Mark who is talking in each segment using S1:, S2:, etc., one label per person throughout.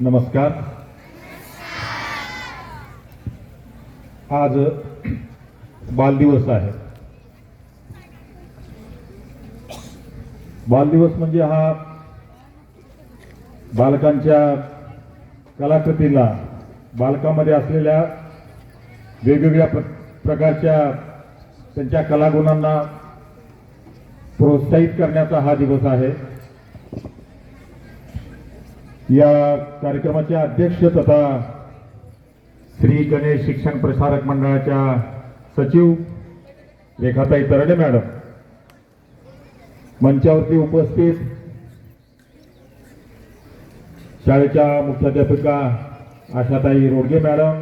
S1: नमस्कार. आज बालदिवस आहे. बालदिवस म्हणजे हा बालकांच्या कलाकृतीला बालकामध्ये असलेल्या वेगवेगळ्या प्र प्रकारच्या त्यांच्या कलागुणांना प्रोत्साहित करण्याचा हा दिवस आहे. या कार्यक्रमाचे अध्यक्ष तथा श्री गणेश शिक्षण प्रसारक मंडळाच्या सचिव रेखाताई तरडे मॅडम मंचावरती उपस्थित शाळेच्या मुख्याध्यापिका आशाताई रोडगे मॅडम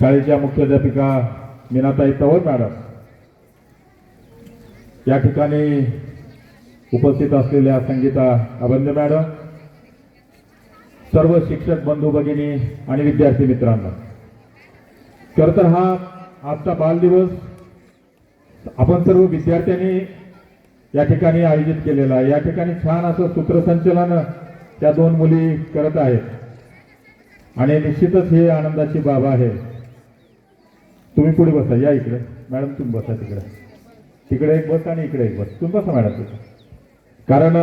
S1: शाळेच्या मुख्याध्यापिका मीनाताई तवल मॅडम. या ठिकाणी उपस्थित असलेल्या संगीता अभंज मॅडम सर्व शिक्षक बंधू भगिनी आणि विद्यार्थी मित्रांनो खरं तर हा आजचा बालदिवस आपण सर्व विद्यार्थ्यांनी या ठिकाणी आयोजित केलेला आहे. या ठिकाणी छान असं सूत्रसंचलन त्या दोन मुली करत आहेत. आणि निश्चितच हे आनंदाची बाब आहे. तुम्ही पुढे बसा या इकडे. मॅडम तुम्ही बसा तिकडे. तिकडे एक बस आणि इकडे एक बस. तुम्ही बसा मॅडम तिथे कारण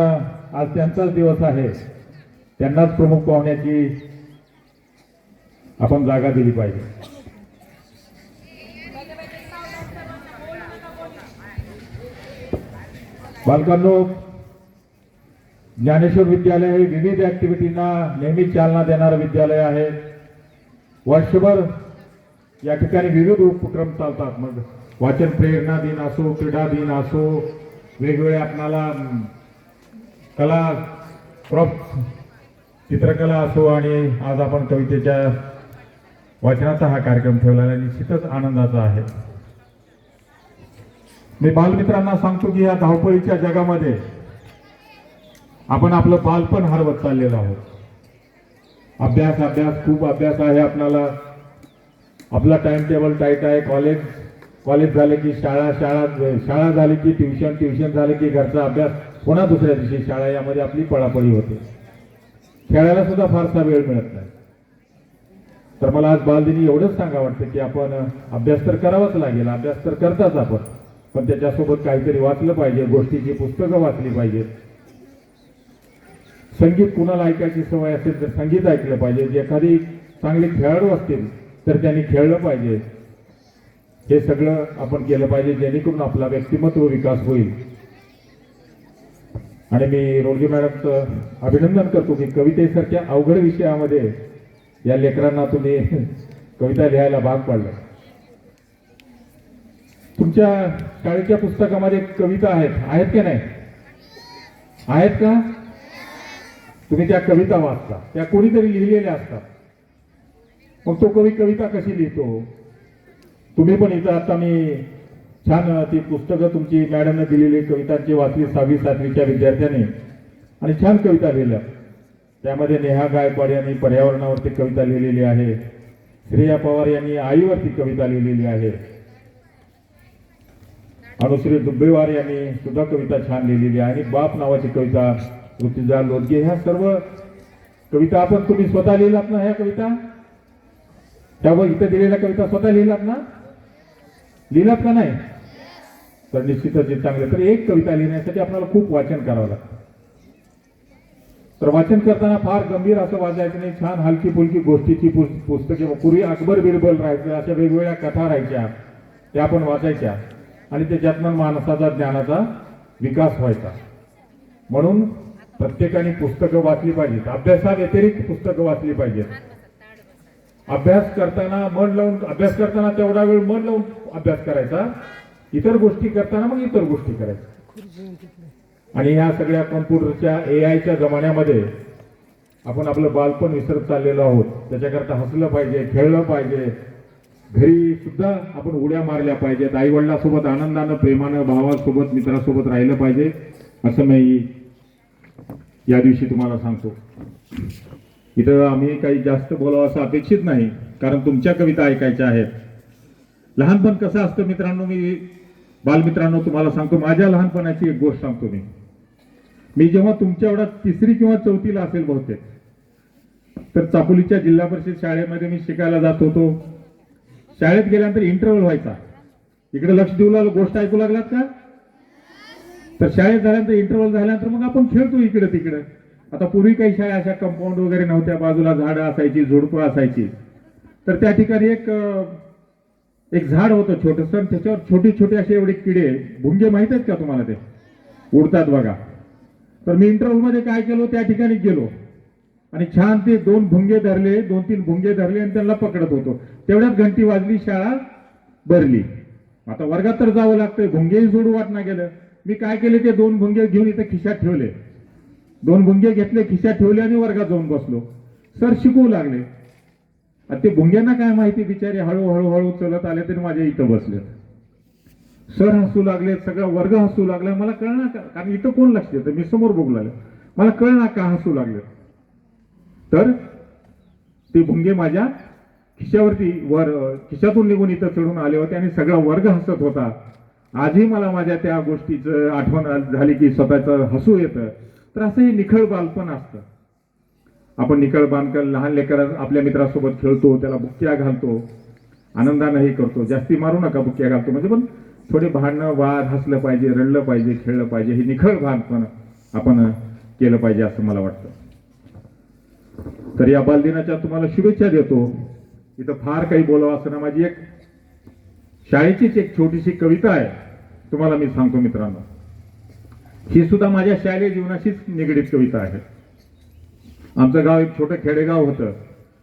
S1: आज त्यांचाच दिवस आहे. त्यांनाच प्रमुख पाहुण्याची आपण जागा दिली पाहिजे. बालकांनो ज्ञानेश्वर विद्यालय हे विविध ऍक्टिव्हिटींना नेहमी चालना देणारं विद्यालय आहे. वर्षभर या ठिकाणी विविध उपक्रम चालतात. मग वाचन प्रेरणा दिन असो क्रीडा दिन असो वेगवेगळे आपणाला कला प्रॉप चित्रकला असो आणि आज आपण कवितेच्या वाचनाचा हा कार्यक्रम ठेवलेला आहे. निश्चितच आनंदाचा आहे. मी बालमित्रांना सांगतो की या धावपळीच्या जगामध्ये आपण आपलं बालपण हरवत चाललेलो आहोत. अभ्यास अभ्यास खूप अभ्यास आहे आपल्याला. आपला टाइम टेबल टाईट आहे. कॉलेज कॉलेज झाले की शाळा शाळा शाळा झाली की ट्युशन ट्युशन झाले की घरचा अभ्यास. पुन्हा दुसऱ्या दिवशी शाळा यामध्ये आपली पळापळी होते. खेळायला सुद्धा फारसा वेळ मिळत नाही. तर मला आज बालदिनी एवढंच सांगा वाटतं की आपण अभ्यास तर करावाच लागेल अभ्यास तर करताच आपण. पण त्याच्यासोबत काहीतरी वाचलं पाहिजे गोष्टीची पुस्तकं वाचली पाहिजेत. संगीत कुणाला ऐकायची सवय असेल तर संगीत ऐकलं पाहिजे. जे एखादी चांगले खेळाडू असतील तर त्यांनी खेळलं पाहिजे. हे सगळं आपण केलं पाहिजे जेणेकरून आपला व्यक्तिमत्व विकास होईल. आणि मी रोलगी मॅडमचं अभिनंदन करतो की कवितेसारख्या अवघड विषयामध्ये या लेकरांना तुम्ही कविता लिहायला भाग पाडलं. तुमच्या शाळेच्या पुस्तकामध्ये कविता आहेत. आहेत की नाही? आहेत का? तुम्ही त्या कविता वाचता. त्या कोणीतरी लिहिलेल्या असतात. मग तो कवी कविता कशी लिहितो? तुम्ही पण इथं आता मी छान ती पुस्तकं तुमची मॅडमने दिलेली कवितांची वाचली सहावी सातवीच्या विद्यार्थ्याने. आणि छान कविता लिहिल्या. त्यामध्ये नेहा गायकवाड यांनी पर्यावरणावरती कविता लिहिलेली आहे. श्रेया पवार यांनी आईवरती कविता लिहिलेली आहे. अनुश्री दुब्बेवार यांनी सुद्धा कविता छान लिहिलेली आहे. आणि बाप नावाची कविता ऋतुजा लोदगे ह्या सर्व कविता आपण तुम्ही स्वतः लिहिलात ना ह्या कविता? त्यावर इथं दिलेल्या कविता स्वतः लिहिलात ना? लिहिलात का नाही? तर निश्चितच जे चांगलं तर एक कविता लिहिण्यासाठी आपल्याला खूप वाचन करावं लागतं. तर वाचन करताना फार गंभीर असं वाचायचं नाही. छान हलकी फुलकी गोष्टीची पुस्तके पूर्वी अकबर बिरबल राहायचं अशा वेगवेगळ्या कथा राहायच्या त्या आपण वाचायच्या. आणि त्याच्यातनं माणसाचा ज्ञानाचा विकास व्हायचा. म्हणून प्रत्येकाने पुस्तकं वाचली पाहिजेत. अभ्यासाव्यतिरिक्त पुस्तकं वाचली पाहिजेत. अभ्यास करताना मन लावून अभ्यास करताना तेवढा वेळ मन लावून अभ्यास करायचा इतर गोष्टी करताना मग इतर गोष्टी करायच्या. आणि ह्या सगळ्या कम्प्युटरच्या ए आयच्या जमान्यामध्ये आपण आपलं बालपण विसरत चाललेलो आहोत. त्याच्याकरता हसलं पाहिजे खेळलं पाहिजे. घरी सुद्धा आपण उड्या मारल्या पाहिजेत. आईवडिलासोबत आनंदानं प्रेमानं भावासोबत मित्रासोबत राहिलं पाहिजे. असं मी या दिवशी तुम्हाला सांगतो. इथं आम्ही काही जास्त बोलावं असं अपेक्षित नाही कारण तुमच्या कविता ऐकायच्या आहेत. लहानपण कसं असतं मित्रांनो मी बालमित्रांनो तुम्हाला सांगतो माझ्या लहानपणाची एक गोष्ट सांगतो मी. मी जेव्हा तुमच्या एवढा तिसरी किंवा चौथीला असेल बहुतेक तर चापोलीच्या जिल्हा परिषद शाळेमध्ये मी शिकायला जात होतो. शाळेत गेल्यानंतर इंटरव्हल व्हायचा. इकडे लक्ष देऊ लागलो. गोष्ट ऐकू लागलात का? तर शाळेत झाल्यानंतर इंटरव्हल झाल्यानंतर मग आपण खेळतो इकडे तिकडे. आता पूर्वी काही शाळा अशा कंपाऊंड वगैरे नव्हत्या. बाजूला झाडं असायची झुडपं असायची. तर त्या ठिकाणी एक एक झाड होतं छोटंसं आणि त्याच्यावर छोटे छोटे असे एवढे किडे भुंगे माहीत आहेत का तुम्हाला ते? उडतात बघा. तर मी इंटरव्ह्यूमध्ये काय केलो त्या ठिकाणी गेलो. आणि छान ते दोन भुंगे धरले दोन तीन भुंगे धरले आणि त्यांना पकडत होतो. तेवढ्यात घंटी वाजली शाळा भरली. आता वर्गात तर जावं लागतंय भुंगेही सोडू वाटणं गेलं. मी काय केले ते दोन भुंगे घेऊन इथे खिशात ठेवले. दोन भुंगे घेतले खिशात ठेवले आणि वर्गात जाऊन बसलो. सर शिकवू लागले. आणि ते भुंग्यांना काय माहिती बिचारे हळूहळू हळू चलत आले तरी माझ्या इथं बसले. सर हसू लागले सगळा वर्ग हसू लागला. मला कळणार का? कारण इथं कोण लक्ष येतं मी समोर बघू लागले. मला कळणार का हसू लागले? तर ते भुंगे माझ्या खिशावरती वर खिशातून निघून इथं चढून आले होते आणि सगळा वर्ग हसत होता. आजही मला माझ्या त्या गोष्टीचं आठवण झाली की स्वतःचं हसू येतं. तर असं हे निखळ बालपण असतं. आपण निकळ बांधकळ लहान लेकर आपल्या मित्रासोबत खेळतो त्याला बुक्क्या घालतो आनंदानं हे करतो. जास्ती मारू नका बुक्क्या घालतो. म्हणजे पण थोडे भांडणं वाद हसलं पाहिजे रडलं पाहिजे खेळलं पाहिजे हे निखळ भानपण आपण केलं पाहिजे असं मला वाटतं. तर या बालदिनाच्या तुम्हाला शुभेच्छा देतो. इथं फार काही बोलावं असं ना माझी एक शाळेचीच एक छोटीशी कविता आहे. तुम्हाला मी सांगतो मित्रांनो. ही सुद्धा माझ्या शालेय जीवनाशीच निगडीत कविता आहे. आमचं गाव एक छोटं खेडेगाव होतं.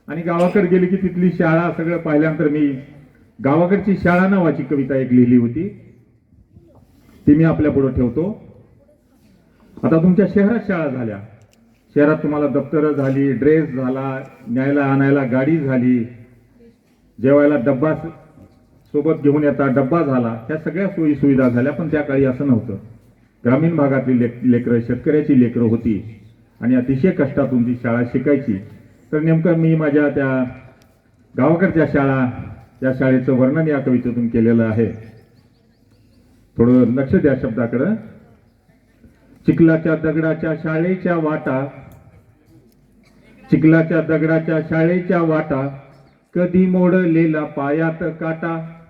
S1: आणि गावाकडे गेली की तिथली शाळा सगळं पाहिल्यानंतर मी गावाकडची शाळा नावाची कविता एक लिहिली होती. ती मी आपल्या पुढे ठेवतो. आता तुमच्या शहरात शाळा झाल्या. शहरात तुम्हाला दप्तरं झाली ड्रेस झाला न्यायला आणायला गाडी झाली. जेवायला डब्बा सोबत घेऊन येता डब्बा झाला. ह्या सगळ्या सोयी सुविधा झाल्या पण त्या काळी असं नव्हतं. ग्रामीण भागातली लेक लेकरं शेतकऱ्याची लेकरं होती. आणि अतिशय कष्टातून ती शाळा शिकायची. तर नेमकं मी माझ्या त्या गावाकडच्या शाळा त्या शाळेचं वर्णन या कवितेतून केलेलं आहे. थोडं लक्ष द्या शब्दाकडं. चिखलाच्या दगडाच्या शाळेच्या वाटा. चिखलाच्या दगडाच्या शाळेच्या वाटा. कधी मोडलेला पायात काटा.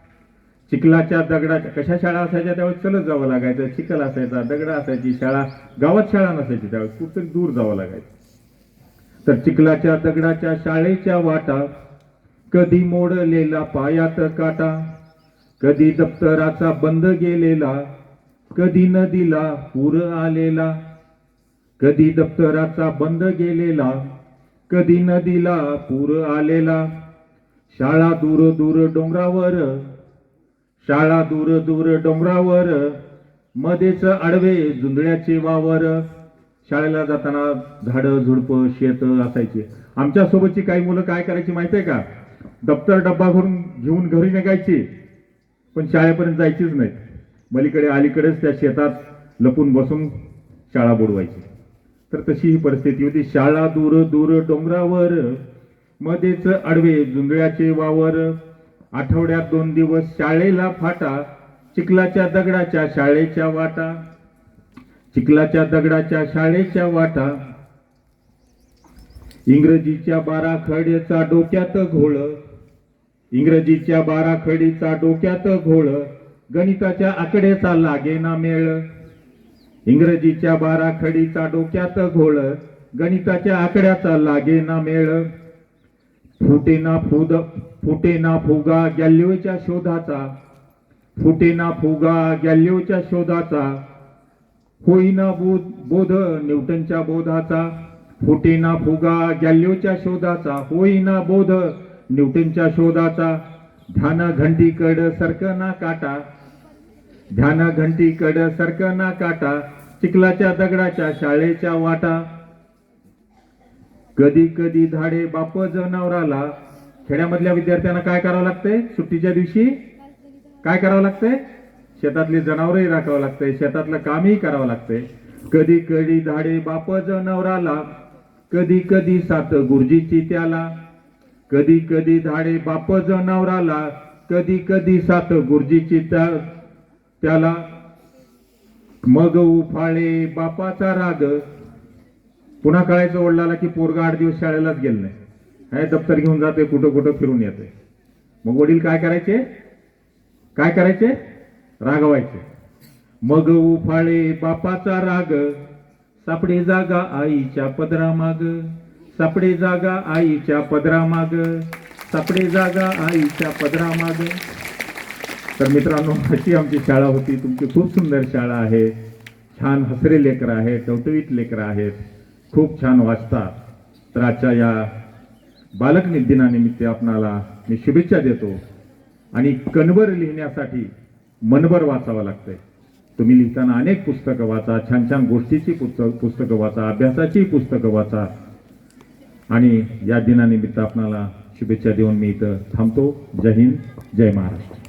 S1: चिखलाच्या दगडाच्या कशा शाळा असायच्या? त्यावेळेस चलत जावं लागायचं. चिखल असायचा दगड असायची शाळा गावात शाळा नसायची त्यावेळेस. कुठं दूर जावं लागायचं. तर चिखलाच्या दगडाच्या शाळेच्या वाटा कधी मोडलेला पायात काटा कधी दप्तराचा बंद गेलेला कधी नदीला पूर आलेला कधी दप्तराचा बंद गेलेला कधी नदीला पूर आलेला शाळा दूर दूर डोंगरावर शाळा दूर दूर डोंगरावर मध्येच आडवे जुंदळ्याचे वावर. शाळेला जाताना झाडं झुडपं शेत असायचे. आमच्या सोबतची काही मुलं काय करायची माहिती आहे का? दप्तर डब्बा भरून घेऊन घरी निघायची पण शाळेपर्यंत जायचीच नाहीत. मलीकडे अलीकडेच त्या शेतात लपून बसून शाळा बुडवायची. तर तशी ही परिस्थिती होती. शाळा दूर दूर डोंगरावर मध्येच आडवे जुंजळ्याचे वावर. आठवड्यात दोन दिवस शाळेला फाटा चिखलाच्या दगडाच्या शाळेच्या वाटा चिखलाच्या दगडाच्या शाळेच्या वाटा. इंग्रजीच्या बारा खडीचा डोक्यात घोळ इंग्रजीच्या बारा खडीचा डोक्यात घोळ गणिताच्या आकडेचा लागेना मेळ. इंग्रजीच्या बारा खडीचा डोक्यात घोळ गणिताच्या आकड्याचा लागेना मेळ. फुटेना फुद फुटेना फुगा गॅल्लिओच्या शोधाचा. फुटेना फुगा गॅल्लिओच्या शोधाचा. होईना बोध बोध न्यूटनच्या बोधाचा. फुटेना फुगा गॅल्लिओच्या शोधाचा. होईना बोध न्यूटनच्या शोधाचा. ध्यान घंटीकड सरकना काटा. ध्यान घंटीकड सरकना काटा. चिखलाच्या दगडाच्या शाळेच्या वाटा. कधी कधी धाडे बाप जनावराला खेड्यामधल्या विद्यार्थ्यांना काय करावं लागतंय? सुट्टीच्या दिवशी काय करावं लागतंय? शेतातली जनावरही राखावं लागतंय. शेतातलं कामही करावं लागतंय. कधी कधी धाडे बाप जनावराला कधी कधी सात गुरुजीची त्याला कधी कधी धाडे बाप जनावराला कधी कधी सात गुरुजीची त्या त्याला. मग उफाळे बापाचा राग. पुन्हा कळायचं वडिलाला की पोरगा आठ दिवस शाळेलाच गेलं नाही. हे दप्तर घेऊन जाते कुठं कुठं फिरून येते. मग वडील काय करायचे? काय करायचे? रागवायचे. मग उफाळे बापाचा राग सापडे जागा आईच्या पदरा माग सापडे जागा आईच्या पदरा माग सापडे जागा आईच्या पदरा माग तर मित्रांनो अशी आमची शाळा होती. तुमची खूप सुंदर शाळा आहे. छान हसरे लेकरं आहेत टवटवीत लेकरं आहेत. खूप छान वाचतात. तर आजच्या या बालक दिनानिमित्त आपणाला मी शुभेच्छा देतो आणि कणवर लिहिण्यासाठी मनभर वाचावं लागतंय. तुम्ही लिहिताना अनेक पुस्तकं वाचा छान छान गोष्टीची पुस्तक पुस्तकं वाचा अभ्यासाची पुस्तकं वाचा. आणि या दिनानिमित्त आपणाला शुभेच्छा देऊन मी इथं थांबतो. जय हिंद जय महाराष्ट्र.